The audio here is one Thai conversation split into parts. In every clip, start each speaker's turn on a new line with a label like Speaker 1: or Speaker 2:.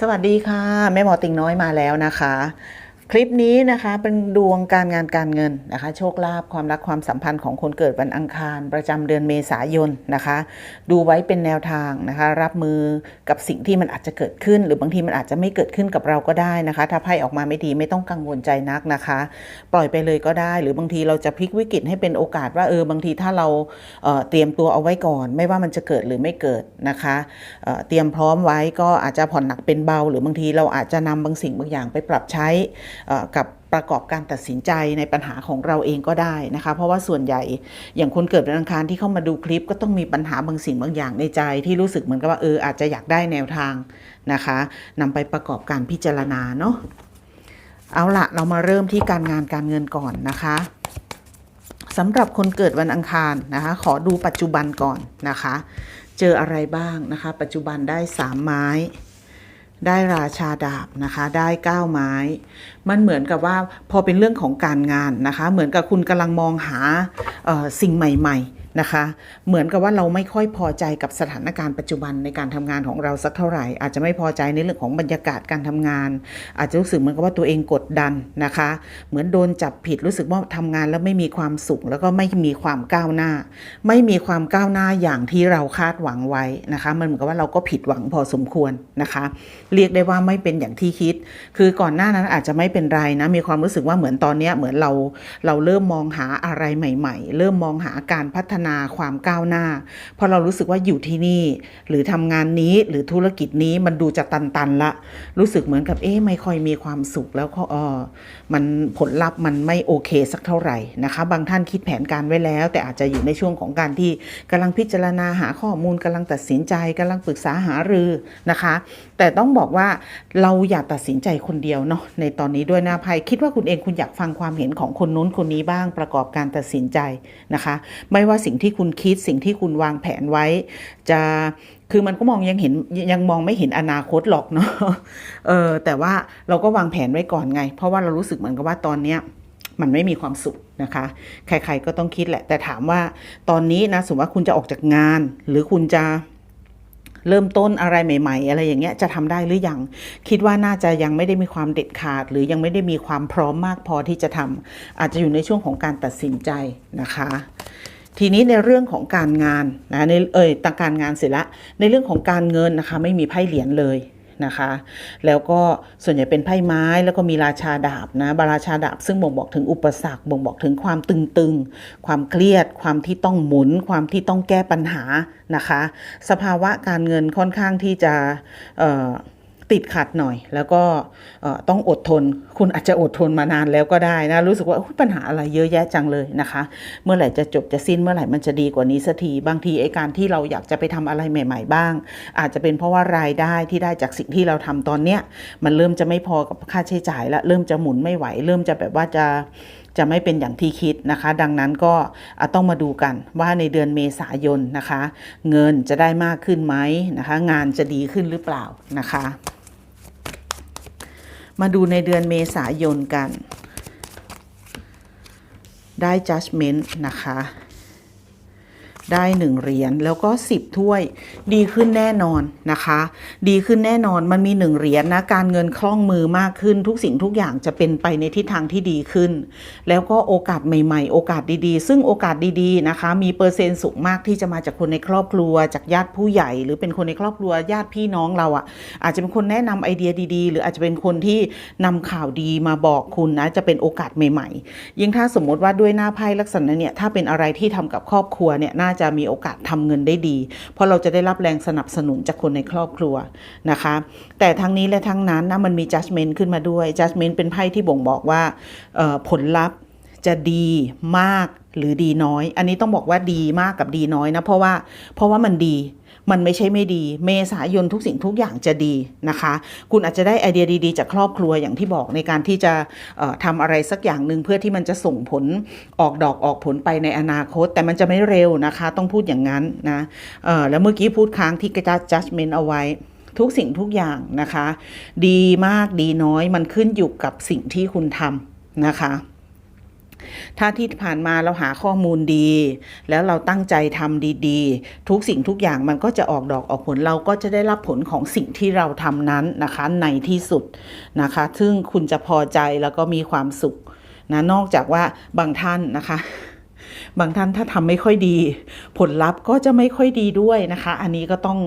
Speaker 1: สวัสดีค่ะ แม่หมอติงน้อยมาแล้วนะคะ คลิปนี้นะคะเป็นดวงการงานการเงินนะคะ โชคลาภความรักความสัมพันธ์ของคนเกิดวันอังคาร ประจำเดือนเมษายนนะคะ ดูไว้เป็นแนวทางนะคะ รับมือกับสิ่งที่มันอาจจะเกิดขึ้น หรือบางทีมันอาจจะไม่เกิดขึ้นกับเราก็ได้นะคะ ถ้าไพ่ออกมาไม่ดีไม่ต้องกังวลใจนักนะคะ ปล่อยไปเลยก็ได้ หรือบางทีเราจะพลิกวิกฤตให้เป็นโอกาสว่าเออบางทีถ้าเราเเตรียมตัวเอาไว้ก่อน ไม่ว่ามันจะเกิดหรือไม่เกิดนะคะเเตรียมพร้อมไว้ก็อาจจะผ่อนหนักเป็นเบา หรือบางทีเราอาจจะนำบางสิ่งบางอย่างไปปรับใช้กับประกอบการตัดสินใจในปัญหาของเราเองก็ได้นะคะ เพราะว่าส่วนใหญ่อย่างคนเกิดวันอังคารที่เข้ามาดูคลิป ก็ต้องมีปัญหาบางสิ่งบางอย่างในใจ ที่รู้สึกเหมือนกับว่าเอออาจจะอยากได้แนวทางนะคะนำไปประกอบการพิจารณาเนาะเอาละเรามาเริ่มที่การงานการเงินก่อนนะคะสำหรับคนเกิดวันอังคารนะคะ ขอดูปัจจุบันก่อนนะคะ เจออะไรบ้างนะคะ ปัจจุบันได้สามไม้ ได้ราชาดาบนะคะได้ก้าไม้ มันเหมือนกับว่าพอเป็นเรื่องของการงานนะคะ เหมือนกับคุณกำลังมองหาเอ่อสิ่งใหม่ ๆ นะคะ เหมือนกับว่าเราไม่ค่อยพอใจกับสถานการณ์ปัจจุบันในการทำงานของเราสักเท่าไหร่ อาจจะไม่พอใจในเรื่องของบรรยากาศการทำงาน อาจจะรู้สึกเหมือนกับว่าตัวเองกดดันนะคะ เหมือนโดนจับผิดรู้สึกว่าทำงานแล้วไม่มีความสุข แล้วก็ไม่มีความก้าวหน้า ไม่มีความก้าวหน้าอย่างที่เราคาดหวังไว้นะคะ มันเหมือนกับว่าเราก็ผิดหวังพอสมควรนะคะ เรียกได้ว่าไม่เป็นอย่างที่คิด คือก่อนหน้านั้นอาจจะไม่เป็นไรนะมีความรู้สึกว่าเหมือนตอนนี้เหมือนเราเราเริ่มมองหาอะไรใหม่ ๆ เริ่มมองหาการพัฒนาความก้าวหน้าเพราะเรารู้สึกว่าอยู่ที่นี่ หรือทำงานนี้หรือธุรกิจนี้มันดูจะตันๆละ รู้สึกเหมือนกับเอ๊ะไม่ค่อยมีความสุขแล้วก็เออมันผลลัพธ์มันไม่โอเคสักเท่าไหร่นะคะ บางท่านคิดแผนการไว้แล้ว แต่อาจจะอยู่ในช่วงของการที่กำลังพิจารณาหาข้อมูลกำลังตัดสินใจกำลังปรึกษาหารือนะคะ แต่ต้องบอกว่าเราอย่าตัดสินใจคนเดียวเนาะในตอนนี้ด้วยน้าภัยคิดว่าคุณเองคุณอยากฟังความเห็นของคนนู้นคนนี้บ้างประกอบการตัดสินใจนะคะ ไม่ว่าสิ่งที่คุณคิดสิ่งที่คุณวางแผนไว้ จะคือมันก็มองยังเห็นยังมองไม่เห็นอนาคตหรอกเนาะเออแต่ว่าเราก็วางแผนไว้ก่อนไง เพราะว่าเรารู้สึกเหมือนกับว่าตอนเนี้ยมันไม่มีความสุขนะคะ ใครๆก็ต้องคิดแหละ แต่ถามว่าตอนนี้นะสมมติว่าคุณจะออกจากงาน หรือคุณจะเริ่มต้นอะไรใหม่ ๆ อะไรอย่างเงี้ยจะทำได้หรือยัง คิดว่าน่าจะยังไม่ได้มีความเด็ดขาด หรือยังไม่ได้มีความพร้อมมากพอที่จะทำอาจจะอยู่ในช่วงของการตัดสินใจนะคะ ทีนี้ในเรื่องของการงานนะในเอ่ยต่างการงานเสร็จละในเรื่องของการเงินนะคะไม่มีไพ่เหรียญเลยนะคะ แล้วก็ส่วนใหญ่เป็นไพ่ไม้แล้วก็มีราชาดาบนะบาราชาดาบซึ่งบ่งบอกถึงอุปสรรคบ่งบอกถึงความตึงๆ ความเครียด ความที่ต้องหมุน ความที่ต้องแก้ปัญหานะคะ สภาวะการเงินค่อนข้างที่จะเอ่อ ติดขัดหน่อย แล้วก็ต้องอดทน คุณอาจจะอดทนมานานแล้วก็ได้นะรู้สึกว่าปัญหาอะไรเยอะแยะจังเลยนะคะ เมื่อไหร่จะจบจะสิ้นเมื่อไหร่มันจะดีกว่านี้สักทีบางทีไอ้การที่เราอยากจะไปทำอะไรใหม่ ๆ บ้าง อาจจะเป็นเพราะว่ารายได้ที่ได้จากสิ่งที่เราทำตอนเนี้ยมันเริ่มจะไม่พอกับค่าใช้จ่ายแล้วเริ่มจะหมุนไม่ไหว เริ่มจะแบบว่าจะจะไม่เป็นอย่างที่คิดนะคะ ดังนั้นก็ต้องมาดูกันว่าในเดือนเมษายนนะคะ เงินจะได้มากขึ้นไหมนะคะ งานจะดีขึ้นหรือเปล่านะคะ มาดูในเดือนเมษายนกัน ได้ judgment นะคะ ได้หนึ่งเหรียญแล้วก็สิบถ้วย ดีขึ้นแน่นอนนะคะ ดีขึ้นแน่นอนมันมีหนึ่งเหรียญนะการเงินคล่องมือมากขึ้น ทุกสิ่งทุกอย่างจะเป็นไปในทิศทางที่ดีขึ้น แล้วก็โอกาสใหม่ ๆ โอกาสดีๆ ซึ่งโอกาสดีๆนะคะ มีเปอร์เซ็นต์สูงมากที่จะมาจากคนในครอบครัว จากญาติผู้ใหญ่ หรือเป็นคนในครอบครัวญาติพี่น้องเราอะ่ะ อาจจะเป็นคนแนะนำไอเดียดีๆ หรืออาจจะเป็นคนที่นำข่าวดีมาบอกคุณนะจะเป็นโอกาสใหม่ ๆ ยิ่งถ้าสมมติว่าด้วยหน้าไพ่ลักษณะเนี่ยถ้าเป็นอะไรที่ทำกับครอบครัวเนี่ยน่าจะมีโอกาสทำเงินได้ดี เพราะเราจะได้รับแรงสนับสนุนจากคนในครอบครัวนะคะ แต่ทั้งนี้และทั้งนั้นนะมันมี judgment ขึ้นมาด้วย judgment เป็นไพ่ที่บ่งบอกว่าผลลัพธ์จะดีมากหรือดีน้อย อันนี้ต้องบอกว่าดีมากกับดีน้อยนะเพราะว่าเพราะว่ามันดี มันไม่ใช่ไม่ดี เมษายนทุกสิ่งทุกอย่างจะดีนะคะ คุณอาจจะได้ไอเดียดีๆจากครอบครัวอย่างที่บอกในการที่จะเอ่อทำอะไรสักอย่างหนึ่งเพื่อที่มันจะส่งผลออกดอกออกผลไปในอนาคต แต่มันจะไม่เร็วนะคะ ต้องพูดอย่างนั้นนะแล้วเมื่อกี้พูดค้างที่กระจัด judgment เอาไว้ทุกสิ่งทุกอย่างนะคะ ดีมากดีน้อยมันขึ้นอยู่กับสิ่งที่คุณทำนะคะ ถ้าที่ผ่านมาเราหาข้อมูลดี แล้วเราตั้งใจทำดีๆ ทุกสิ่งทุกอย่างมันก็จะออกดอกออกผลเราก็จะได้รับผลของสิ่งที่เราทำนั้นนะคะในที่สุดนะคะ ซึ่งคุณจะพอใจแล้วก็มีความสุขนะนอกจากว่าบางท่านนะคะบางท่านถ้าทำไม่ค่อยดี ผลลัพธ์ก็จะไม่ค่อยดีด้วยนะคะ อันนี้ก็ต้อง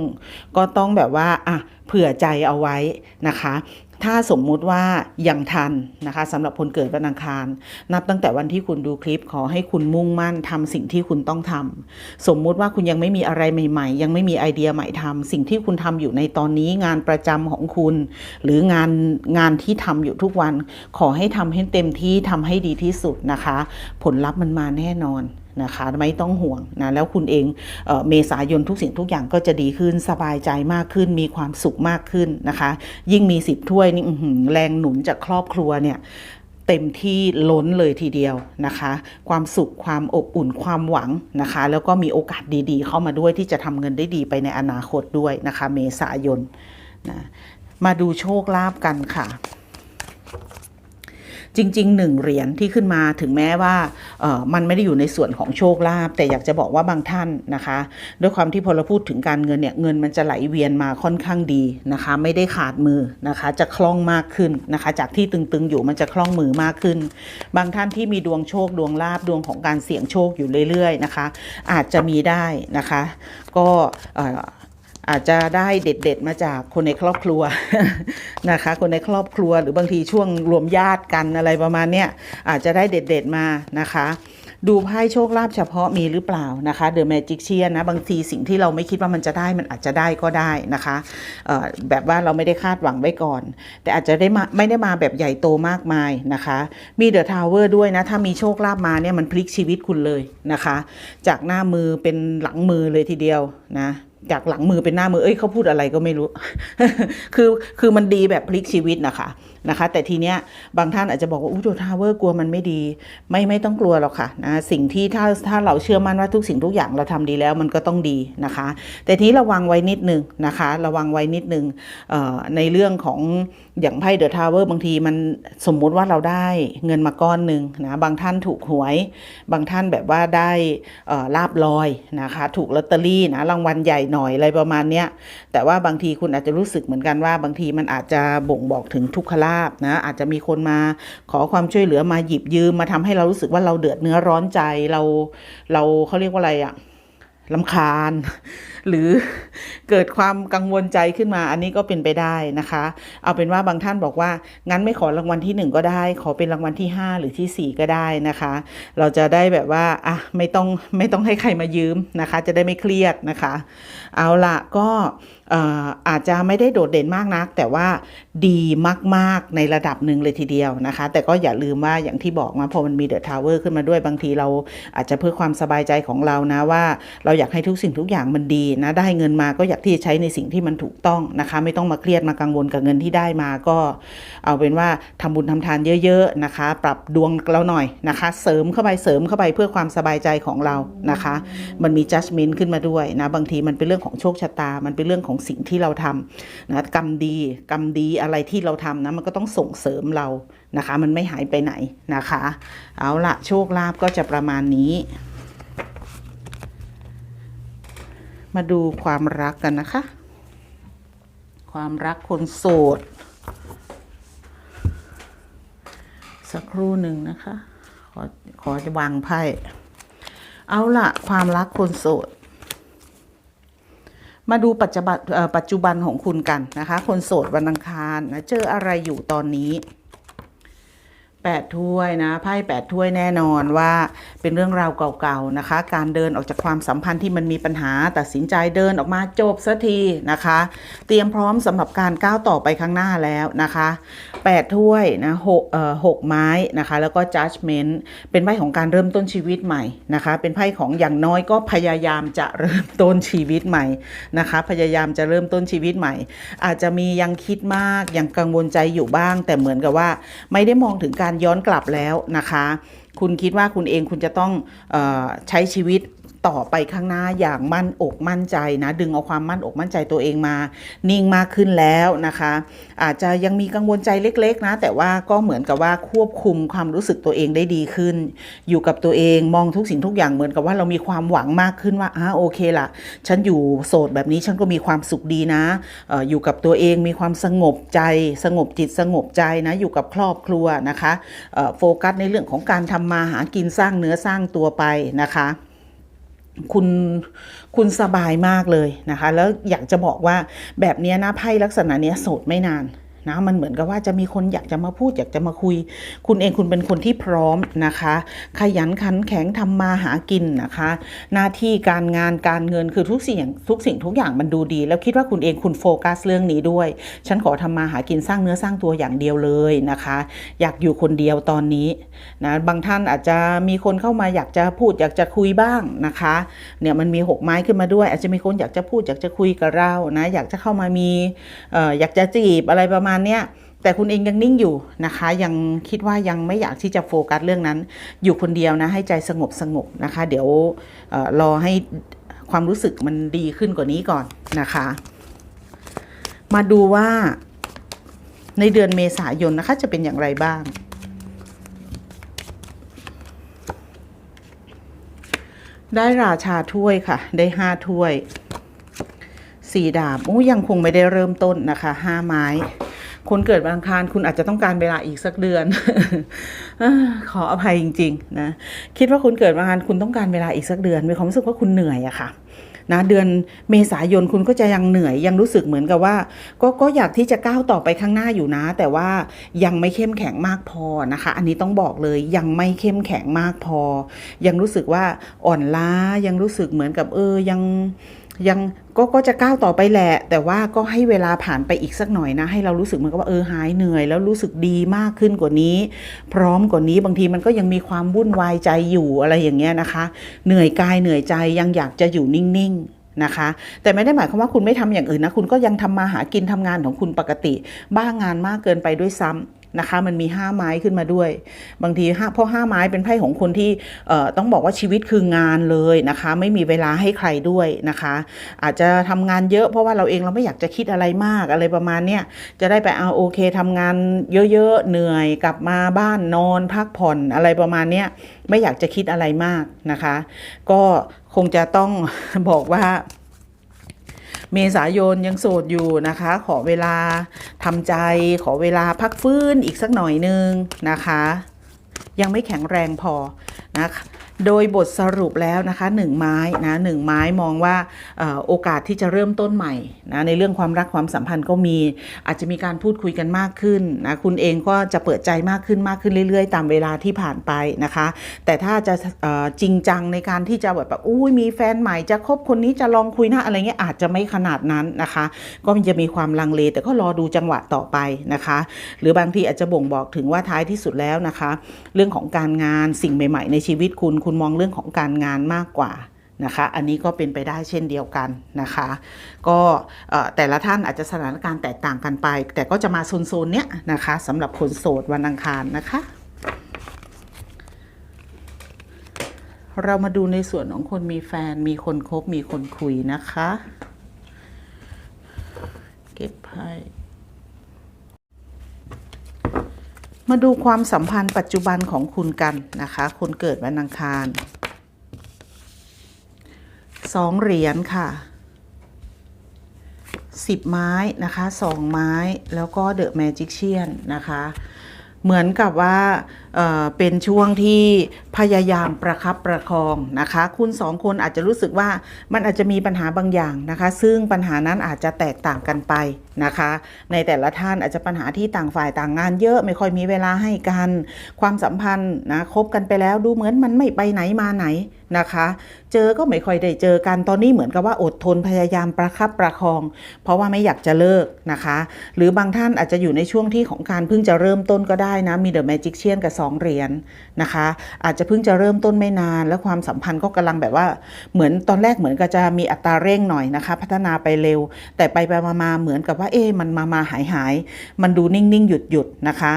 Speaker 1: ก็ต้องแบบว่าอะเผื่อใจเอาไว้นะคะ ถ้าสมมุติว่ายังทันนะคะสำหรับคนเกิดวันอังคาร นับตั้งแต่วันที่คุณดูคลิปขอให้คุณมุ่งมั่นทำสิ่งที่คุณต้องทำสมมุติว่าคุณยังไม่มีอะไรใหม่ ๆ ยังไม่มีไอเดียใหม่ทำสิ่งที่คุณทำอยู่ในตอนนี้งานประจำของคุณ หรืองานงานที่ทำอยู่ทุกวัน ขอให้ทำให้เต็มที่ทำให้ดีที่สุดนะคะ ผลลัพธ์มันมาแน่นอน นะคะไม่ต้องห่วงนะแล้วคุณเองเออเมษายนทุกสิ่งทุกอย่างก็จะดีขึ้นสบายใจมากขึ้น มีความสุขมากขึ้นนะคะ ยิ่งมีสิบถ้วยนี่แรงหนุนจากครอบครัวเนี่ยเต็มที่ล้นเลยทีเดียวนะคะ ความสุขความอบอุ่นความหวังนะคะ แล้วก็มีโอกาสดีๆ เข้ามาด้วยที่จะทำเงินได้ดีไปในอนาคตด้วยนะคะ เมษายนนะมาดูโชคลาภกันค่ะ จริงๆหนึ่งเหรียญที่ขึ้นมาถึงแม้ว่ามันไม่ได้อยู่ในส่วนของโชคลาภแต่อยากจะบอกว่าบางท่านนะคะ ด้วยความที่พอเราพูดถึงการเงินเนี่ยเงินมันจะไหลเวียนมาค่อนข้างดีนะคะ ไม่ได้ขาดมือนะคะ จะคล่องมากขึ้นนะคะ จากที่ตึงๆอยู่มันจะคล่องมือมากขึ้น บางท่านที่มีดวงโชคดวงลาบดวงของการเสี่ยงโชคอยู่เรื่อยๆนะคะ อาจจะมีได้นะคะ ก็ อาจจะได้เด็ด ๆ มาจากคนในครอบครัวนะคะ คนในครอบครัวหรือบางทีช่วงรวมญาติกันอะไรประมาณเนี้ยอาจจะได้เด็ด ๆ มานะคะดูไพ่โชคลาภเฉพาะมีหรือเปล่านะคะเดอะแมจิกเชียนะบางทีสิ่งที่เราไม่คิดว่ามันจะได้มันอาจจะได้ก็ได้นะคะแบบว่าเราไม่ได้คาดหวังไว้ก่อน แต่อาจจะได้มาไม่ได้มาแบบใหญ่โตมากมายนะคะ มีเดอะทาวเวอร์ด้วยนะ ถ้ามีโชคลาภมาเนี่ยมันพลิกชีวิตคุณเลยนะคะ จากหน้ามือเป็นหลังมือเลยทีเดียวนะ จากหลังมือเป็นหน้ามือ เอ้ยเขาพูดอะไรก็ไม่รู้ คือคือมันดีแบบพลิกชีวิตนะคะ นะคะ แต่ทีเนี้ยบางท่านอาจจะบอกว่าอู้โดทาวเวอร์กลัวมันไม่ดี ไม่ไม่ต้องกลัวหรอกค่ะนะสิ่งที่ถ้าถ้าเราเชื่อมั่นว่าทุกสิ่งทุกอย่างเราทำดีแล้วมันก็ต้องดีนะคะ แต่ทีนี้ระวังไว้นิดนึงนะคะ ระวังไว้นิดนึงเอ่อในเรื่องของอย่างไพ่เดอะทาวเวอร์บางทีมันสมมุติว่าเราได้เงินมาก้อนหนึ่งนะบางท่านถูกหวย บางท่านแบบว่าได้ลาบลอยนะคะ ถูกลอตเตอรี่นะรางวัลใหญ่หน่อยอะไรประมาณเนี้ยแต่ว่าบางทีคุณอาจจะรู้สึกเหมือนกันว่าบางทีมันอาจจะบ่งบอกถึงทุกขลาบนะอาจจะมีคนมาขอความช่วยเหลือมาหยิบยืมมาทำให้เรารู้สึกว่าเราเดือดเนื้อร้อนใจเราเราเขาเรียกว่าอะไรอะลำคาญ หรือเกิดความกังวลใจขึ้นมา อันนี้ก็เป็นไปได้นะคะ เอาเป็นว่าบางท่านบอกว่า งั้นไม่ขอรางวัลที่หนึ่งก็ได้ ขอเป็นรางวัลที่ห้าหรือที่สี่ก็ได้นะคะ เราจะได้แบบว่าอะไม่ต้องไม่ต้องให้ใครมายืมนะคะ จะได้ไม่เครียดนะคะ เอาละก็ อาจจะไม่ได้โดดเด่นมากนัก แต่ว่าดีมากๆในระดับหนึ่งเลยทีเดียวนะคะ แต่ก็อย่าลืมว่าอย่างที่บอกมาพอมันมีเดอะทาวเวอร์ขึ้นมาด้วยบางทีเราอาจจะเพื่อความสบายใจของเรานะว่า เราอยากให้ทุกสิ่งทุกอย่างมันดีนะได้เงินมาก็อยากที่จะใช้ในสิ่งที่มันถูกต้องนะคะ ไม่ต้องมาเครียดมากังวลกับเงินที่ได้มาก็ เอาเป็นว่าทำบุญทำทานเยอะ ๆนะคะ ปรับดวงเราหน่อยนะคะ เสริมเข้าไปเสริมเข้าไปเพื่อความสบายใจของเรานะคะ มันมี judgment ขึ้นมาด้วยนะบางทีมันเป็นเรื่องของโชคชะตา มันเป็นเรื่องของสิ่งที่เราทำนะกรรมดีกรรมดีอะไรที่เราทำนะมันก็ต้องส่งเสริมเรานะคะ มันไม่หายไปไหนนะคะ เอาละโชคลาภก็จะประมาณนี้ มาดูความรักกันนะคะ ความรักคนโสด สักครู่หนึ่งนะคะ ขอขอจะวางไพ่เอาละความรักคนโสด มาดูปัจจุบันปัจจุบันของคุณกันนะคะ คนโสดวันอังคารนะเจออะไรอยู่ตอนนี้ แปดถ้วยนะไพ่แปดถ้วยแน่นอนว่าเป็นเรื่องราวเก่าๆนะคะ การเดินออกจากความสัมพันธ์ที่มันมีปัญหาตัดสินใจเดินออกมาจบสักทีนะคะ เตรียมพร้อมสำหรับการก้าวต่อไปข้างหน้าแล้วนะคะแปดถ้วยนะหกเอ่อหกไม้นะคะ แล้วก็ judgment เป็นไพ่ของการเริ่มต้นชีวิตใหม่นะคะ เป็นไพ่ของอย่างน้อยก็พยายามจะเริ่มต้นชีวิตใหม่นะคะ พยายามจะเริ่มต้นชีวิตใหม่ อาจจะมียังคิดมากยังกังวลใจอยู่บ้าง แต่เหมือนกับว่าไม่ได้มองถึงการย้อนกลับแล้วนะคะ คุณคิดว่าคุณเองคุณจะต้องออใช้ชีวิต ต่อไปข้างหน้าอย่างมั่นอกมั่นใจนะดึงเอาความมั่นอกมั่นใจตัวเองมา นิ่งมากขึ้นแล้วนะคะ อาจจะยังมีกังวลใจเล็ก ๆ นะ แต่ว่าก็เหมือนกับว่าควบคุมความรู้สึกตัวเองได้ดีขึ้น อยู่กับตัวเองมองทุกสิ่งทุกอย่างเหมือนกับว่าเรามีความหวังมากขึ้นว่าอ่าโอเคละฉันอยู่โสดแบบนี้ฉันก็มีความสุขดีนะอออยู่กับตัวเองมีความสงบใจ สงบจิตสงบใจนะอยู่กับครอบครัวนะคะโฟกัสในเรื่องของการทำมาหากินสร้างเนื้อสร้างตัวไปนะคะ คุณคุณสบายมากเลยนะคะ แล้วอยากจะบอกว่าแบบนี้นะไพ่ลักษณะนี้โสดไม่นาน นะมันเหมือนกับว่าจะมีคนอยากจะมาพูดอยากจะมาคุย คุณเองคุณเป็นคนที่พร้อมนะคะ ขยันขันแข็งทำมาหากินนะคะ หน้าที่การงานการเงินคือทุกสิ่งทุกสิ่งทุกอย่างมันดูดี แล้วคิดว่าคุณเองคุณโฟกัสเรื่องนี้ด้วย ฉันขอทำมาหากินสร้างเนื้อสร้างตัวอย่างเดียวเลยนะคะ อยากอยู่คนเดียวตอนนี้นะบางท่านอาจจะมีคนเข้ามาอยากจะพูดอยากจะคุยบ้างนะคะเนี่ยมันมีหกไม้ขึ้นมาด้วย อาจจะมีคนอยากจะพูดอยากจะคุยกับเรานะอยากจะเข้ามามีเอ่ออยากจะจีบอะไรประมาณเนี้ยแต่คุณเองยังนิ่งอยู่นะคะ ยังคิดว่ายังไม่อยากที่จะโฟกัสเรื่องนั้น อยู่คนเดียวนะ ให้ใจสงบสงบนะคะ เดี๋ยวอรอให้ความรู้สึกมันดีขึ้นกว่านี้ก่อนนะคะ มาดูว่าในเดือนเมษายนนะคะ จะเป็นอย่างไรบ้าง ได้ราชาถ้วยค่ะ ได้ห้าถ้วยสี่ดาบอู้ยังคงไม่ได้เริ่มต้นนะคะห้าไม้ คนเกิดวันอังคารคุณอาจจะต้องการเวลาอีกสักเดือนขออภัยจริง ๆ นะ คิดว่าคุณเกิดวันอังคารคุณต้องการเวลาอีกสักเดือนมีความรู้สึกว่าคุณเหนื่อยอะค่ะนะเดือนเมษายนคุณก็จะยังเหนื่อยยังรู้สึกเหมือนกับว่า ก็ก็อยากที่จะก้าวต่อไปข้างหน้าอยู่นะ แต่ว่ายังไม่เข้มแข็งมากพอนะคะ อันนี้ต้องบอกเลยยังไม่เข้มแข็งมากพอ ยังรู้สึกว่าอ่อนล้ายังรู้สึกเหมือนกับเออยัง ยังก็ก็จะก้าวต่อไปแหละ แต่ว่าก็ให้เวลาผ่านไปอีกสักหน่อยนะ ให้เรารู้สึกเหมือนกับว่าเออหายเหนื่อย แล้วรู้สึกดีมากขึ้นกว่านี้ พร้อมกว่านี้บางทีมันก็ยังมีความวุ่นวายใจอยู่อะไรอย่างเงี้ยนะคะ เหนื่อยกายเหนื่อยใจยังอยากจะอยู่นิ่งๆนะคะ แต่ไม่ได้หมายความว่าคุณไม่ทำอย่างอื่นนะ คุณก็ยังทำมาหากินทำงานของคุณปกติ บ้างงานมากเกินไปด้วยซ้ำ นะคะ มันมีห้าไม้ขึ้นมาด้วย บางทีห้าเพราะห้าไม้เป็นไพ่ของคนที่ต้องบอกว่าชีวิตคืองานเลยนะคะ ไม่มีเวลาให้ใครด้วยนะคะ อาจจะทำงานเยอะเพราะว่าเราเองเราไม่อยากจะคิดอะไรมากอะไรประมาณเนี้ยจะได้ไปเอาโอเคทำงานเยอะๆเหนื่อยกลับมาบ้านนอนพักผ่อนอะไรประมาณเนี้ยไม่อยากจะคิดอะไรมากนะคะ ก็คงจะต้องบอกว่า เมษายนยังโสดอยู่นะคะ ขอเวลาทำใจ ขอเวลาพักฟื้นอีกสักหน่อยนึงนะคะ ยังไม่แข็งแรงพอนะคะ โดยบทสรุปแล้วนะคะหนึ่งไม้นะหนึ่งไม้มองว่าโอกาสที่จะเริ่มต้นใหม่นะในเรื่องความรักความสัมพันธ์ก็มี อาจจะมีการพูดคุยกันมากขึ้นนะคุณเองก็จะเปิดใจมากขึ้นมากขึ้นเรื่อยๆ ตามเวลาที่ผ่านไปนะคะ แต่ถ้าจะจริงจังในการที่จะแบบแบบอุ้ยมีแฟนใหม่จะคบคนนี้จะลองคุยนะอะไรเงี้ยอาจจะไม่ขนาดนั้นนะคะ ก็มันจะมีความลังเล แต่ก็รอดูจังหวะต่อไปนะคะ หรือบางทีอาจจะบ่งบอกถึงว่าท้ายที่สุดแล้วนะคะ เรื่องของการงานสิ่งใหม่ ๆ ในชีวิตคุณคุณมองเรื่องของการงานมากกว่านะคะอันนี้ก็เป็นไปได้เช่นเดียวกันนะคะ ก็แต่ละท่านอาจจะสถานการณ์แตกต่างกันไป แต่ก็จะมาโซนๆเนี้ยนะคะสำหรับคนโสดวันอังคารนะคะ เรามาดูในส่วนของคนมีแฟนมีคนคบมีคนคุยนะคะ เก็บไพ่ มาดูความสัมพันธ์ปัจจุบันของคุณกันนะคะ คนเกิดวันอังคารสองเหรียญค่ะสิบไม้นะคะสองไม้แล้วก็เดอะแมจิกเชียนนะคะ เหมือนกับว่า เป็นช่วงที่พยายามประคับประคองนะคะ คุณสองคนอาจจะรู้สึกว่ามันอาจจะมีปัญหาบางอย่างนะคะ ซึ่งปัญหานั้นอาจจะแตกต่างกันไปนะคะ ในแต่ละท่านอาจจะปัญหาที่ต่างฝ่ายต่างงานเยอะไม่ค่อยมีเวลาให้กัน ความสัมพันธ์นะคบกันไปแล้วดูเหมือนมันไม่ไปไหนมาไหนนะคะ เจอก็ไม่ค่อยได้เจอกันตอนนี้เหมือนกับว่าอดทนพยายามประคับประคอง เพราะว่าไม่อยากจะเลิกนะคะ หรือบางท่านอาจจะอยู่ในช่วงที่ของการเพิ่งจะเริ่มต้นก็ได้นะมีเดอะแมจิกเชียนกับสองเหรียญนะคะ อาจจะเพิ่งจะเริ่มต้นไม่นาน แล้วความสัมพันธ์ก็กำลังแบบว่าเหมือนตอนแรกเหมือนกับจะมีอัตราเร่งหน่อยนะคะ พัฒนาไปเร็ว แต่ไปไปมามาเหมือนกับว่าเอ๊มันมามาหายหายมันดูนิ่งนิ่งหยุดหยุดนะคะ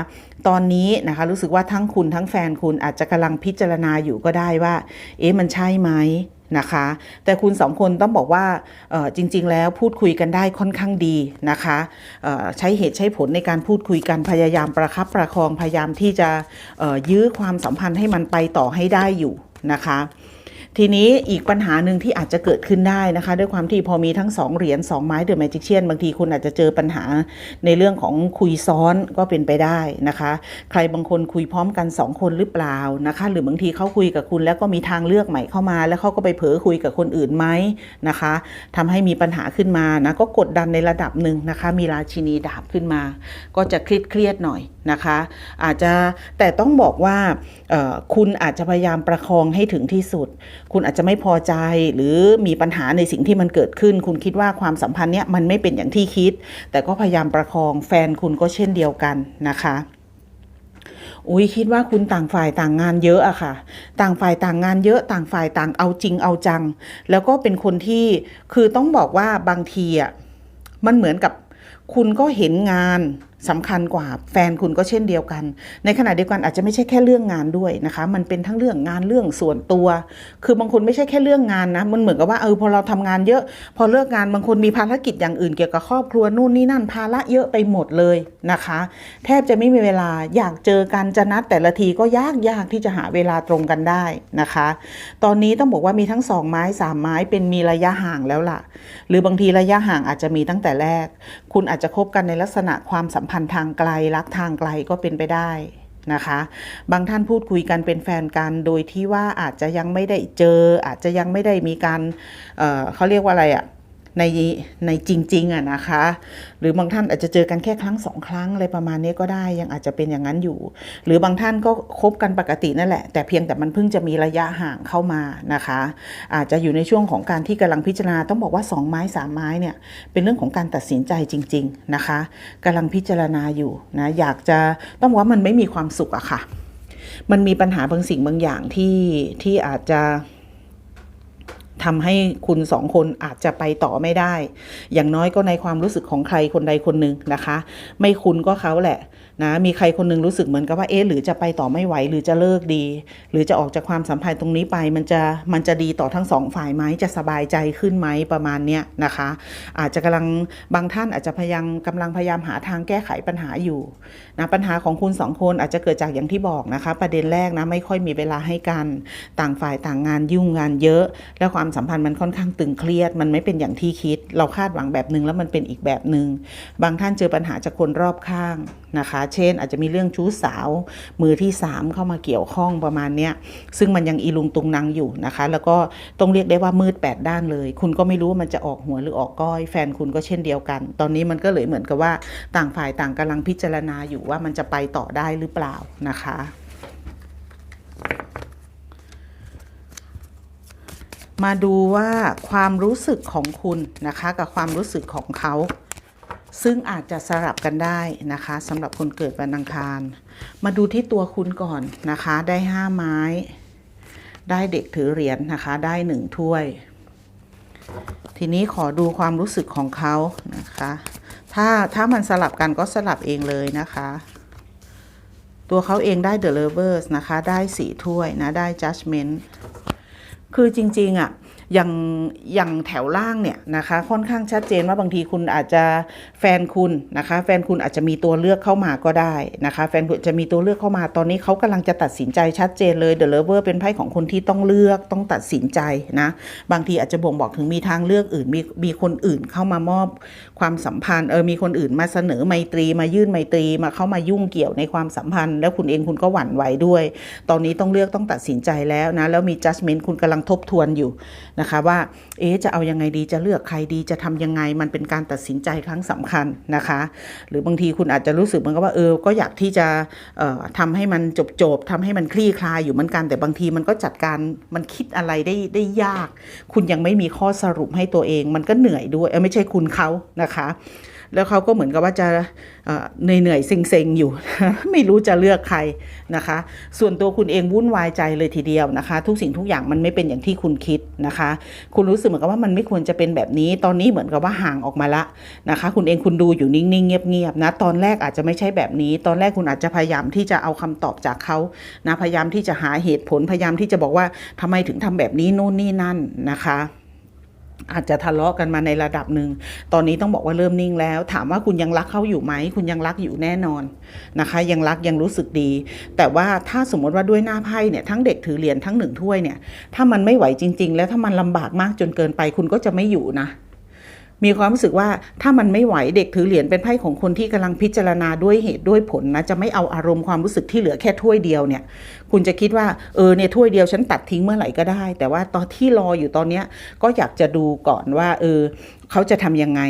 Speaker 1: ตอนนี้นะคะรู้สึกว่าทั้งคุณทั้งแฟนคุณอาจจะกำลังพิจารณาอยู่ก็ได้ว่า เอ๊ะมันใช่ไหม นะคะ แต่คุณสองคนต้องบอกว่าจริง ๆ แล้วพูดคุยกันได้ค่อนข้างดีนะคะใช้เหตุใช้ผลในการพูดคุยกันพยายามประคับประคองพยายามที่จะยื้อความสัมพันธ์ให้มันไปต่อให้ได้อยู่นะคะ ทีนี้อีกปัญหาหนึ่งที่อาจจะเกิดขึ้นได้นะคะ ด้วยความที่พอมีทั้งสองเหรียญสองไม้เดอะแมจิเชียนบางทีคุณอาจจะเจอปัญหาในเรื่องของคุยซ้อนก็เป็นไปได้นะคะ ใครบางคนคุยพร้อมกันสองคนหรือเปล่านะคะ หรือบางทีเขาคุยกับคุณแล้วก็มีทางเลือกใหม่เข้ามา แล้วเขาก็ไปเผลอคุยกับคนอื่นไหมนะคะทำให้มีปัญหาขึ้นมานะก็กดดันในระดับหนึ่งนะคะ มีราชินีดาบขึ้นมา ก็จะเครียดเครียดหน่อย นะคะ อาจจะแต่ต้องบอกว่าคุณอาจจะพยายามประคองให้ถึงที่สุด คุณอาจจะไม่พอใจหรือมีปัญหาในสิ่งที่มันเกิดขึ้น คุณคิดว่าความสัมพันธ์เนี้ยมันไม่เป็นอย่างที่คิด แต่ก็พยายามประคองแฟนคุณก็เช่นเดียวกันนะคะอุ้ยคิดว่าคุณต่างฝ่ายต่างงานเยอะอะค่ะ ต่างฝ่ายต่างงานเยอะต่างฝ่ายต่างเอาจริงเอาจัง แล้วก็เป็นคนที่คือต้องบอกว่าบางทีอะมันเหมือนกับคุณก็เห็นงาน สำคัญกว่าแฟนคุณก็เช่นเดียวกัน ในขณะเดียวกันอาจจะไม่ใช่แค่เรื่องงานด้วยนะคะ มันเป็นทั้งเรื่องงานเรื่องส่วนตัว คือบางคนไม่ใช่แค่เรื่องงานนะมันเหมือนกับว่าเออพอเราทำงานเยอะ พอเลิกงานบางคนมีภารกิจอย่างอื่นเกี่ยวกับครอบครัวนู่นนี่นั่นภาระเยอะไปหมดเลยนะคะ แทบจะไม่มีเวลาอยากเจอกันจะนัดแต่ละทีก็ยากยากที่จะหาเวลาตรงกันได้นะคะ ตอนนี้ต้องบอกว่ามีทั้งสองไม้สามไม้เป็นมีระยะห่างแล้วล่ะ หรือบางทีระยะห่างอาจจะมีตั้งแต่แรก คุณอาจจะคบกันในลักษณะความสัมพันธ์พันทางไกล รักทางไกลก็เป็นไปได้นะคะ บางท่านพูดคุยกันเป็นแฟนกัน โดยที่ว่าอาจจะยังไม่ได้เจอ อาจจะยังไม่ได้มีการเเขาเรียกว่าอะไรอะ ในในจริงๆอะนะคะ หรือบางท่านอาจจะเจอกันแค่ครั้งสองครั้งอะไรประมาณนี้ก็ได้ยังอาจจะเป็นอย่างนั้นอยู่ หรือบางท่านก็คบกันปกตินั่นแหละ แต่เพียงแต่มันเพิ่งจะมีระยะห่างเข้ามานะคะ อาจจะอยู่ในช่วงของการที่กำลังพิจารณาต้องบอกว่าสองไม้สามไม้เนี่ยเป็นเรื่องของการตัดสินใจจริง ๆนะคะกำลังพิจารณาอยู่นะอยากจะต้องบอกว่ามันไม่มีความสุขอะค่ะ มันมีปัญหาบางสิ่งบางอย่างที่ที่อาจจะ ทำให้คุณสองคนอาจจะไปต่อไม่ได้ อย่างน้อยก็ในความรู้สึกของใครคนใดคนหนึ่งนะคะ ไม่คุณก็เขาแหละ นะมีใครคนหนึงรู้สึกเหมือนกับว่าเอ๊ะหรือจะไปต่อไม่ไหวหรือจะเลิกดี หรือจะออกจากความสัมพันธ์ตรงนี้ไป มันจะมันจะดีต่อทั้งสองฝ่ายไหมจะสบายใจขึ้นไหมประมาณเนี้ยนะคะ อาจจะกำลังบางท่านอาจจะพยายามกำลังพยายามหาทางแก้ไขปัญหาอยู่นะปัญหาของคุณสองคนอาจจะเกิดจากอย่างที่บอกนะคะ ประเด็นแรกนะไม่ค่อยมีเวลาให้กันต่างฝ่ายต่างงานยุ่งงานเยอะ แล้วความสัมพันธ์มันค่อนข้างตึงเครียด มันไม่เป็นอย่างที่คิด เราคาดหวังแบบหนึ่งแล้วมันเป็นอีกแบบหนึ่งบางท่านเจอปัญหาจากคนรอบข้าง นะคะ เช่นอาจจะมีเรื่องชู้สาวมือที่สามเข้ามาเกี่ยวข้องประมาณเนี้ยซึ่งมันยังอีลุงตุงนางอยู่นะคะ แล้วก็ต้องเรียกได้ว่ามืดแปดด้านเลย คุณก็ไม่รู้ว่ามันจะออกหัวหรือออกก้อย แฟนคุณก็เช่นเดียวกัน ตอนนี้มันก็เลยเหมือนกับว่าต่างฝ่ายต่างกำลังพิจารณาอยู่ว่ามันจะไปต่อได้หรือเปล่านะคะมาดูว่าความรู้สึกของคุณนะคะ กับความรู้สึกของเขา ซึ่งอาจจะสลับกันได้นะคะสำหรับคนเกิดวันอังคาร มาดูที่ตัวคุณก่อนนะคะ ได้ห้าไม้ ได้เด็กถือเหรียญนะคะ ได้หนึ่งถ้วย ทีนี้ขอดูความรู้สึกของเขานะคะ ถ้าถ้ามันสลับกันก็สลับเองเลยนะคะ ตัวเขาเองได้ The Lovers นะคะ ได้สี่ถ้วยนะ ได้ Judgment คือจริง ๆอะ่ะ อย่างอย่างแถวล่างเนี่ยนะคะค่อนข้างชัดเจนว่าบางทีคุณอาจจะแฟนคุณนะคะ แฟนคุณอาจจะมีตัวเลือกเข้ามาก็ได้นะคะ แฟนคุณจะมีตัวเลือกเข้ามาตอนนี้เขากำลังจะตัดสินใจชัดเจนเลย The Lover เป็นไพ่ของคนที่ต้องเลือกต้องตัดสินใจนะบางทีอาจจะบ่งบอกถึงมีทางเลือกอื่นมีมีคนอื่นเข้ามามอบความสัมพันธ์เออมีคนอื่นมาเสนอไมตรีมายื่นไมตรีมาเข้ามายุ่งเกี่ยวในความสัมพันธ์ แล้วคุณเองคุณก็หวั่นไหวด้วย ตอนนี้ต้องเลือกต้องตัดสินใจแล้วนะแล้วมี judgment คุณกำลังทบทวนอยู่นะคะว่าเอ๊จะเอายังไงดีจะเลือกใครดีจะทำยังไงมันเป็นการตัดสินใจครั้งสำคัญนะคะ หรือบางทีคุณอาจจะรู้สึกเหมือนกับว่าเออก็อยากที่จะเอ่อทำให้มันจบจบทำให้มันคลี่คลายอยู่เหมือนกัน แต่บางทีมันก็จัดการมันคิดอะไรได้ได้ยาก คุณยังไม่มีข้อสรุปให้ตัวเอง มันก็เหนื่อยด้วยเออไม่ใช่คุณเขานะคะ แล้วเขาก็เหมือนกับว่าจะเหนื่อยๆเซ็งๆอยู่ ไม่รู้จะเลือกใครนะคะ ส่วนตัวคุณเองวุ่นวายใจเลยทีเดียวนะคะ ทุกสิ่งทุกอย่างมันไม่เป็นอย่างที่คุณคิดนะคะ คุณรู้สึกเหมือนกับว่ามันไม่ควรจะเป็นแบบนี้ ตอนนี้เหมือนกับว่าห่างออกมาละนะคะ คุณเองคุณดูอยู่นิ่งๆเงียบๆนะ ตอนแรกอาจจะไม่ใช่แบบนี้ ตอนแรกคุณอาจจะพยายามที่จะเอาคำตอบจากเขานะพยายามที่จะหาเหตุผลพยายามที่จะบอกว่าทำไมถึงทำแบบนี้โน่นนี่นั่นนะคะ อาจจะทะเลาะกันมาในระดับหนึ่ง ตอนนี้ต้องบอกว่าเริ่มนิ่งแล้ว ถามว่าคุณยังรักเขาอยู่ไหม คุณยังรักอยู่แน่นอนนะคะ ยังรักยังรู้สึกดี แต่ว่าถ้าสมมติว่าด้วยหน้าไพ่เนี่ยทั้งเด็กถือเหรียญทั้งหนึ่งถ้วยเนี่ย ถ้ามันไม่ไหวจริง ๆ แล้วถ้ามันลำบากมากจนเกินไป คุณก็จะไม่อยู่นะ มีความรู้สึกว่าถ้ามันไม่ไหวเด็กถือเหรียญเป็นไพ่ของคนที่กำลังพิจารณาด้วยเหตุด้วยผลนะจะไม่เอาอารมณ์ความรู้สึกที่เหลือแค่ถ้วยเดียวเนี่ย คุณจะคิดว่าเออเนี่ยถ้วยเดียวฉันตัดทิ้งเมื่อไหร่ก็ได้ แต่ว่าตอนที่รออยู่ตอนเนี้ยก็อยากจะดูก่อนว่าเออเขาจะทำยังไง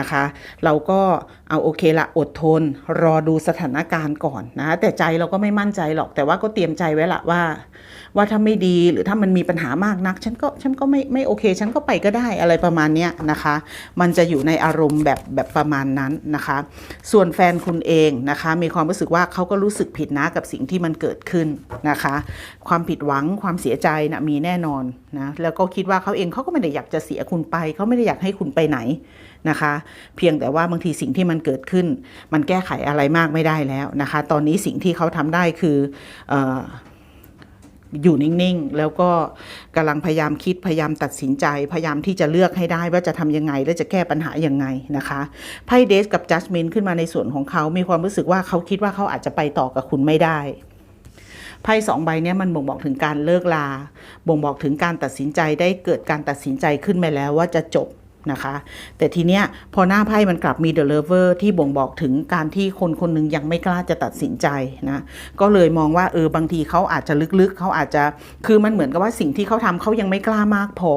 Speaker 1: นะคะ เราก็เอาโอเคละอดทน รอดูสถานการณ์ก่อนนะแต่ใจเราก็ไม่มั่นใจหรอกแต่ว่าก็เตรียมใจไว้ละว่า ว่าถ้าไม่ดีหรือถ้ามันมีปัญหามากนัก ฉันก็ฉันก็ไม่ไม่โอเค ฉันก็ไปก็ได้อะไรประมาณนี้นะคะ มันจะอยู่ในอารมณ์แบบแบบประมาณนั้นนะคะ ส่วนแฟนคุณเองนะคะ มีความรู้สึกว่าเขาก็รู้สึกผิดนะกับสิ่งที่มันเกิดขึ้นนะคะ ความผิดหวังความเสียใจนะมีแน่นอนนะแล้วก็คิดว่าเขาเองเขาก็ไม่ได้อยากจะเสียคุณไป เขาไม่ได้อยากให้คุณไปไหนนะคะ เพียงแต่ว่าบางทีสิ่งที่มันเกิดขึ้น มันแก้ไขอะไรมากไม่ได้แล้วนะคะ ตอนนี้สิ่งที่เขาทำได้คืออ อยู่นิ่งๆ แล้วก็กำลังพยายามคิดพยายามตัดสินใจ พยายามที่จะเลือกให้ได้ว่าจะทำยังไง และจะแก้ปัญหายังไงนะคะไพ่เดสกับจั d เมนขึ้นมาในส่วนของเขา มีความรู้สึกว่าเขาคิดว่าเขาอาจจะไปต่อกับคุณไม่ได้ไพ่สองใบเนี้ยมันบ่งบอกถึงการเลิกลา บ่งบอกถึงการตัดสินใจได้เกิดการตัดสินใจขึ้นมาแล้วว่าจะจบ นะคะ แต่ทีเนี้ยพอหน้าไพ่มันกลับมี The Lover ที่บ่งบอกถึงการที่คนคนหนึงยังไม่กล้าจะตัดสินใจนะ ก็เลยมองว่าเออบางทีเขาอาจจะลึกๆ เขาอาจจะคือมันเหมือนกับว่าสิ่งที่เขาทำเขายังไม่กล้ามากพอ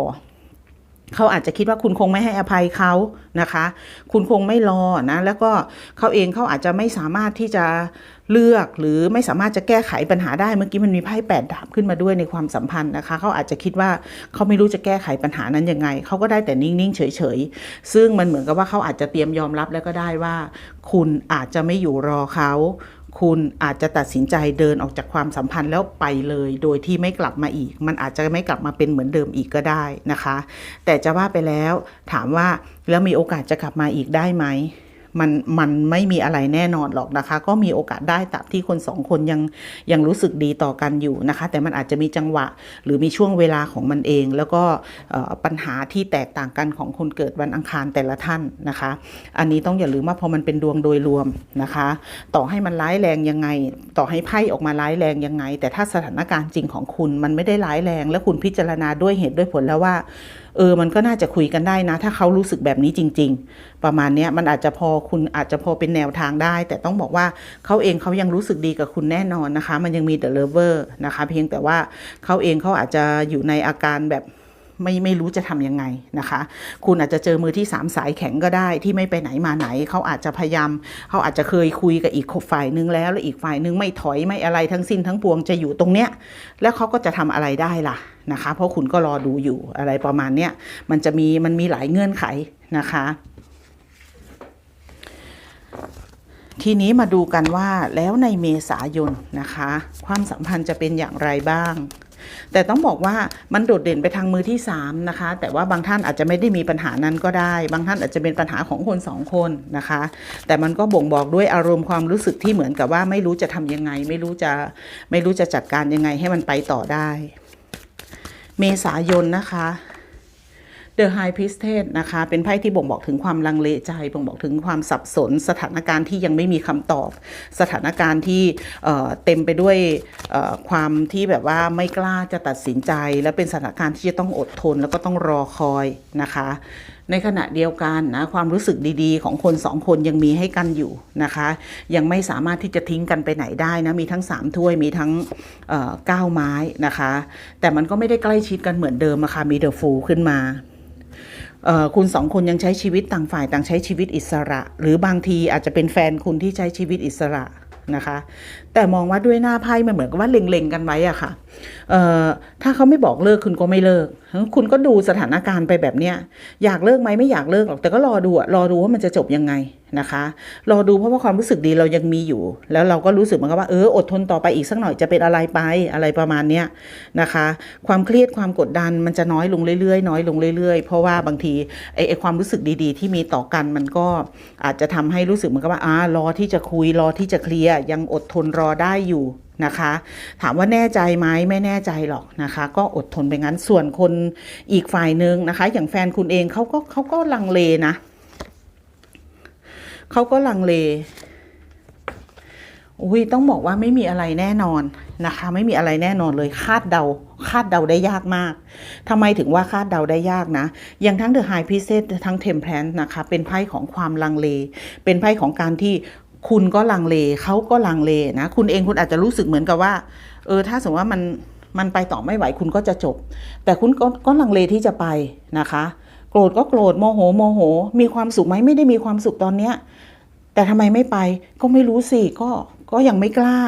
Speaker 1: เขาอาจจะคิดว่าคุณคงไม่ให้อภัยเขานะคะ คุณคงไม่รอนะ แล้วก็เขาเองเขาอาจจะไม่สามารถที่จะ เลือกหรือไม่สามารถจะแก้ไขปัญหาได้เมื่อกี้มันมีไพ่แปดดาบขึ้นมาด้วยในความสัมพันธ์นะคะเขาอาจจะคิดว่าเขาไม่รู้จะแก้ไขปัญหานั้นยังไงเขาก็ได้แต่นิ่งๆเฉยๆ ซึ่งมันเหมือนกับว่าเขาอาจจะเตรียมยอมรับแล้วก็ได้ว่า คุณอาจจะไม่อยู่รอเขาคุณอาจจะตัดสินใจเดินออกจากความสัมพันธ์แล้วไปเลย โดยที่ไม่กลับมาอีก มันอาจจะไม่กลับมาเป็นเหมือนเดิมอีกก็ได้นะคะ แต่จะว่าไปแล้วถามว่าแล้วมีโอกาสจะกลับมาอีกได้ไหม มันมันไม่มีอะไรแน่นอนหรอกนะคะ ก็มีโอกาสได้ตราบที่คนสองคนยังยังรู้สึกดีต่อกันอยู่นะคะ แต่มันอาจจะมีจังหวะหรือมีช่วงเวลาของมันเอง แล้วก็ปัญหาที่แตกต่างกันของคนเกิดวันอังคารแต่ละท่านนะคะ อันนี้ต้องอย่าลืมว่าพอมันเป็นดวงโดยรวมนะคะ ต่อให้มันร้ายแรงยังไง ต่อให้ไพ่ออกมาร้ายแรงยังไง แต่ถ้าสถานการณ์จริงของคุณมันไม่ได้ร้ายแรง และคุณพิจารณาด้วยเหตุด้วยผลแล้วว่า เออมันก็น่าจะคุยกันได้นะ ถ้าเขารู้สึกแบบนี้จริง ๆ ประมาณนี้มันอาจจะพอคุณอาจจะพอเป็นแนวทางได้ แต่ต้องบอกว่าเขาเองเขายังรู้สึกดีกับคุณแน่นอนนะคะ มันยังมี The Lover นะคะ เพียงแต่ว่าเขาเองเขาอาจจะอยู่ในอาการแบบ ไม่ไม่รู้จะทำยังไงนะคะ คุณอาจจะเจอมือที่สามสายแข็งก็ได้ที่ไม่ไปไหนมาไหน เขาอาจจะพยายาม เขาอาจจะเคยคุยกับอีกฝ่ายนึงแล้ว แล้วอีกฝ่ายนึงไม่ถอยไม่อะไรทั้งสิ้นทั้งปวงจะอยู่ตรงเนี้ย แล้วเขาก็จะทำอะไรได้ล่ะนะคะ เพราะคุณก็รอดูอยู่อะไรประมาณเนี้ยมันจะมีมันมีหลายเงื่อนไขนะคะ ทีนี้มาดูกันว่าแล้วในเมษายนนะคะ ความสัมพันธ์จะเป็นอย่างไรบ้าง แต่ต้องบอกว่ามันโดดเด่นไปทางมือที่3นะคะ แต่ว่าบางท่านอาจจะไม่ได้มีปัญหานั้นก็ได้ บางท่านอาจจะเป็นปัญหาของคนสองคนนะคะ แต่มันก็บ่งบอกด้วยอารมณ์ความรู้สึกที่เหมือนกับว่าไม่รู้จะทำยังไง ไม่รู้จะไม่รู้จะจัดการยังไงให้มันไปต่อได้ เมษายนนะคะ The High Priestess นะคะ เป็นไพ่ที่บ่งบอกถึงความลังเลใจ บ่งบอกถึงความสับสน สถานการณ์ที่ยังไม่มีคำตอบ สถานการณ์ที่เเต็มไปด้วยความที่แบบว่าไม่กล้าจะตัดสินใจ และเป็นสถานการณ์ที่จะต้องอดทน แล้วก็ต้องรอคอยนะคะในขณะเดียวกันนะความรู้สึกดีๆ ของคนสองคนยังมีให้กันอยู่นะคะ ยังไม่สามารถที่จะทิ้งกันไปไหนได้นะ มีทั้ง 3 ถ้วยมีทั้งเก้าไม้นะคะ แต่มันก็ไม่ได้ใกล้ชิดกันเหมือนเดิมอะค่ะมีเดอะฟูขึ้นมา คุณสองคนยังใช้ชีวิตต่างฝ่ายต่างใช้ชีวิตอิสระ หรือบางทีอาจจะเป็นแฟนคุณที่ใช้ชีวิตอิสระนะคะ แต่มองว่าด้วยหน้าไพ่มันเหมือนกับว่าเล็งๆกันไว้อะค่ะเอ่อถ้าเขาไม่บอกเลิกคุณก็ไม่เลิก คุณก็ดูสถานการณ์ไปแบบเนี้ยอยากเลิกไหมไม่อยากเลิกหรอกแต่ก็รอดูอะรอดูว่ามันจะจบยังไงนะคะ รอดูเพราะว่าความรู้สึกดีเรายังมีอยู่ แล้วเราก็รู้สึกเหมือนกับว่าเอออดทนต่อไปอีกสักหน่อยจะเป็นอะไรไปอะไรประมาณเนี้ยนะคะ ความเครียดความกดดันมันจะน้อยลงเรื่อยๆ น้อยลงเรื่อยๆ เพราะว่าบางทีไอ้ไอความรู้สึกดีๆ ที่มีต่อกันมันก็อาจจะทำให้รู้สึกเหมือนกับว่าอ่ารอที่จะคุยรอที่จะเคลียร์ยังอดทนรออได้อยู่นะคะ ถามว่าแน่ใจไหมไม่แน่ใจหรอกนะคะ ก็อดทนไปงั้นส่วนคนอีกฝ่ายหนึ่งนะคะ อย่างแฟนคุณเองเขาก็เขาก็ลังเลนะเขาก็ลังเลอุ้ยต้องบอกว่าไม่มีอะไรแน่นอนนะคะ ไม่มีอะไรแน่นอนเลยคาดเดา คาดเดาได้ยากมากทำไมถึงว่าคาดเดาได้ยากนะอย่างทั้ง The High Priestess ทั้ง Temperance นะคะ เป็นไพ่ของความลังเล เป็นไพ่ของการที่ คุณก็ลังเลเขาก็ลังเลนะคุณเองคุณอาจจะรู้สึกเหมือนกับว่า เออถ้าสมมติว่ามันมันไปต่อไม่ไหวคุณก็จะจบ แต่คุณก็ก็ลังเลที่จะไปนะคะ โกรธก็โกรธโมโหโมโห มีความสุขไหมไม่ได้มีความสุขตอนเนี้ยแต่ทำไมไม่ไปก็ไม่รู้สิก็ ก็ยังไม่กล้า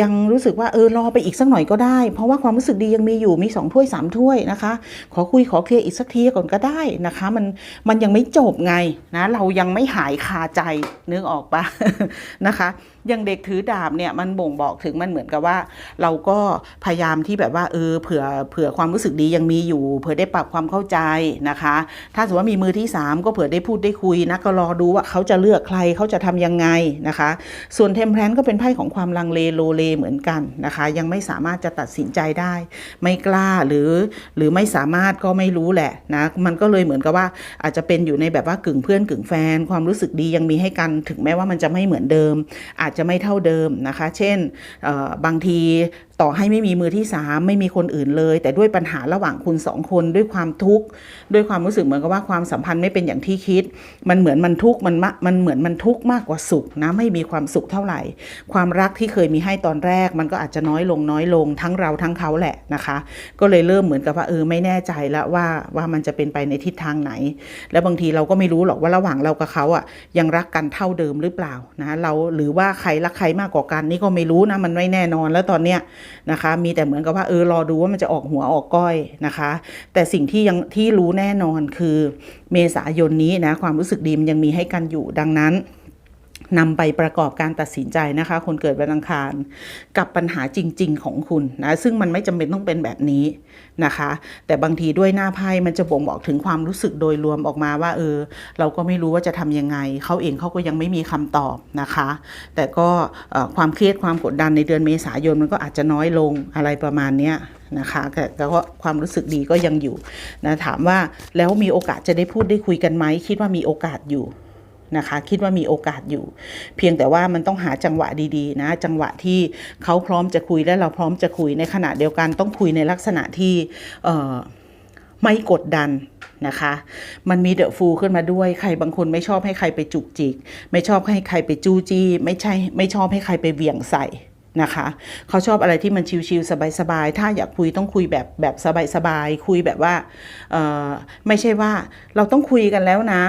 Speaker 1: ยังรู้สึกว่าเออรอไปอีกสักหน่อยก็ได้ เพราะว่าความรู้สึกดียังมีอยู่มีสองถ้วยสามถ้วยนะคะ ขอคุยขอเคลียร์อีกสักทีก่อนก็ได้นะคะ มันมันยังไม่จบไงนะเรายังไม่หายคาใจนึกออกปะนะคะอย่างเด็กถือดาบเนี่ยมันบ่งบอกถึงมันเหมือนกับว่า เราก็พยายามที่แบบว่าเออเผื่อเผื่อความรู้สึกดียังมีอยู่ เผื่อได้ปรับความเข้าใจนะคะ ถ้าสมมติว่ามีมือที่ 3 ก็เผื่อได้พูดได้คุยนะก็รอดูว่าเขาจะเลือกใครเขาจะทำยังไงนะคะ ส่วนเทมเพลนก็เป็นไพ่ของความลังเลโลเลเหมือนกันนะคะ ยังไม่สามารถจะตัดสินใจได้ ไม่กล้าหรือหรือไม่สามารถก็ไม่รู้แหละนะมันก็เลยเหมือนกับว่าอาจจะเป็นอยู่ในแบบว่ากึ่งเพื่อนกึ่งแฟน ความรู้สึกดียังมีให้กันถึงแม้ว่ามันจะไม่เหมือนเดิม อาจจะจะไม่เท่าเดิมนะคะ เช่นบางที ต่อให้ไม่มีมือที่สามไม่มีคนอื่นเลย แต่ด้วยปัญหาระหว่างคุณสองคนด้วยความทุกข์ด้วยความรู้สึกเหมือนกับว่าความสัมพันธ์ไม่เป็นอย่างที่คิด มันเหมือนมันทุกข์มันมะมันเหมือนมันทุกข์มากกว่าสุขนะไม่มีความสุขเท่าไหร่ ความรักที่เคยมีให้ตอนแรก มันก็อาจจะน้อยลงน้อยลงทั้งเราทั้งเขาแหละนะคะ ก็เลยเริ่มเหมือนกับว่าเออไม่แน่ใจแล้วว่าว่ามันจะเป็นไปในทิศทางไหน แล้วบางทีเราก็ไม่รู้หรอกว่าระหว่างเรากับเขาอะยังรักกันเท่าเดิมหรือเปล่านะเราหรือว่าใครรักใครมากกว่ากันนี่ก็ไม่รู้นะมันไม่แน่นอนแล้วตอนเนี้ยนะคะ มีแต่เหมือนกับว่าเออรอดูว่ามันจะออกหัวออกก้อยนะคะ แต่สิ่งที่ยังที่รู้แน่นอนคือเมษายนนี้นะความรู้สึกดีมันยังมีให้กันอยู่ดังนั้น นำไปประกอบการตัดสินใจนะคะ คนเกิดวันอังคารกับปัญหาจริง ๆ ของคุณนะซึ่งมันไม่จำเป็นต้องเป็นแบบนี้นะคะ แต่บางทีด้วยหน้าไพ่มันจะบ่งบอกถึงความรู้สึกโดยรวมออกมาว่าเออ เราก็ไม่รู้ว่าจะทำยังไงเขาเองเขาก็ยังไม่มีคำตอบนะคะ แต่ก็ความเครียดความกดดันในเดือนเมษายนมันก็อาจจะน้อยลงอะไรประมาณเนี้ยนะคะแต่แต่ก็ความรู้สึกดีก็ยังอยู่นะถามว่าแล้วมีโอกาสจะได้พูดได้คุยกันไหมคิดว่ามีโอกาสอยู่ นะคะ คิดว่ามีโอกาสอยู่ เพียงแต่ว่ามันต้องหาจังหวะดีๆ นะ จังหวะที่เขาพร้อมจะคุยและเราพร้อมจะคุยในขณะเดียวกันต้องคุยในลักษณะที่ไม่กดดันนะคะ มันมีเดอะฟูขึ้นมาด้วย ใครบางคนไม่ชอบให้ใครไปจุกจิก ไม่ชอบให้ใครไปจู้จี้ ไม่ใช่ ไม่ชอบให้ใครไปเหวี่ยงใส่ นะคะเขาชอบอะไรที่มันชิวๆสบายๆ ถ้าอยากคุยต้องคุยแบบแบบสบายๆ คุยแบบว่าไม่ใช่ว่าเราต้องคุยกันแล้วนะ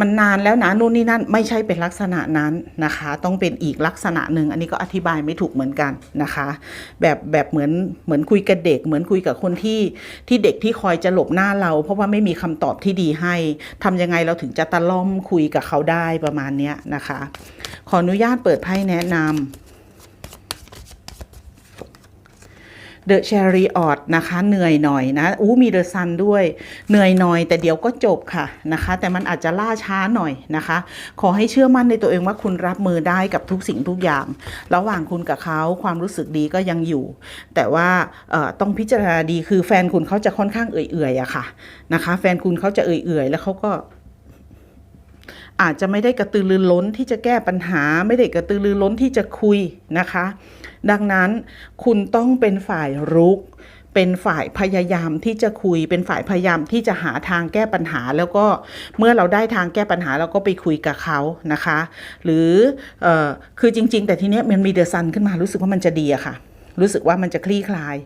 Speaker 1: มันนานแล้วนะนู่นนี่นั่นไม่ใช่เป็นลักษณะนั้นนะคะ ต้องเป็นอีกลักษณะหนึ่งอันนี้ก็อธิบายไม่ถูกเหมือนกันนะคะ แบบแบบเหมือนเหมือนคุยกับเด็ก เหมือนคุยกับคนที่ที่เด็กที่คอยจะหลบหน้าเรา เพราะว่าไม่มีคำตอบที่ดีให้ทำยังไงเราถึงจะตะล่อมคุยกับเขาได้ประมาณนี้นะคะ ขออนุญาตเปิดไพ่แนะนำ เดอะ h ช r ริออตนะคะ เหนื่อยหน่อยนะอู้มีเดอะซันด้วย เหนื่อยหน่อย แต่เดี๋ยวก็จบค่ะนะคะ แต่มันอาจจะล่าช้าหน่อยนะคะ ขอให้เชื่อมั่นในตัวเองว่าคุณรับมือได้กับทุกสิ่งทุกอย่าง ระหว่างคุณกับเขาความรู้สึกดีก็ยังอยู่ แต่ว่าต้องพิจารณาดีคือแฟนคุณเขาจะค่อนข้างเอื่อยๆอะค่ะนะคะ แฟนคุณเขาจะเอื่อยๆ แล้วเขาก็อาจจะไม่ได้กระตือรือร้นที่จะแก้ปัญหา ไม่ได้กระตือรือร้นที่จะคุยนะคะ ดังนั้นคุณต้องเป็นฝ่ายรุก เป็นฝ่ายพยายามที่จะคุย เป็นฝ่ายพยายามที่จะหาทางแก้ปัญหา แล้วก็เมื่อเราได้ทางแก้ปัญหาเราก็ไปคุยกับเขานะคะ หรือออคือจริง ๆ แต่ทีเนี้ยมันมีเดอะซันขึ้นมารู้สึกว่ามันจะดีอะค่ะ รู้สึกว่ามันจะคลี่คลาย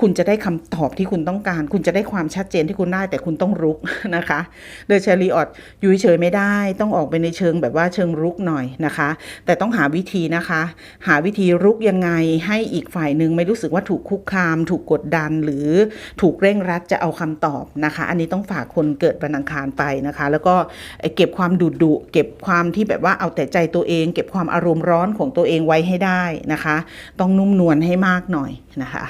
Speaker 1: คุณจะได้คำตอบที่คุณต้องการ คุณจะได้ความชัดเจนที่คุณได้แต่คุณต้องรุกนะคะ โดยเชอรีออดอยู่เฉยไม่ได้ ต้องออกไปในเชิงแบบว่าเชิงรุกหน่อยนะคะ แต่ต้องหาวิธีนะคะ หาวิธีรุกยังไงให้อีกฝ่ายหนึ่งไม่รู้สึกว่าถูกคุกคาม ถูกกดดันหรือถูกเร่งรัดจะเอาคำตอบนะคะ อันนี้ต้องฝากคนเกิดวันังคารไปนะคะ แล้วก็เก็บความดุดุเก็บความที่แบบว่าเอาแต่ใจตัวเอง เก็บความอารมณ์ร้อนของตัวเองไว้ให้ได้นะคะ ต้องนุ่มนวลให้มากากหน่อยนะคะ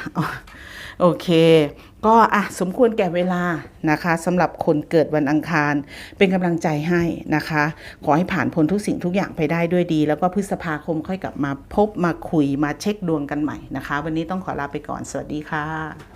Speaker 1: โอเค ก็อะสมควรแก่เวลานะคะสำหรับคนเกิดวันอังคารเป็นกำลังใจให้นะคะ ขอให้ผ่านพ้นทุกสิ่งทุกอย่างไปได้ด้วยดี แล้วก็พฤษภาคมค่อยกลับมาพบมาคุยมาเช็คดวงกันใหม่นะคะ วันนี้ต้องขอลาไปก่อนสวัสดีค่ะ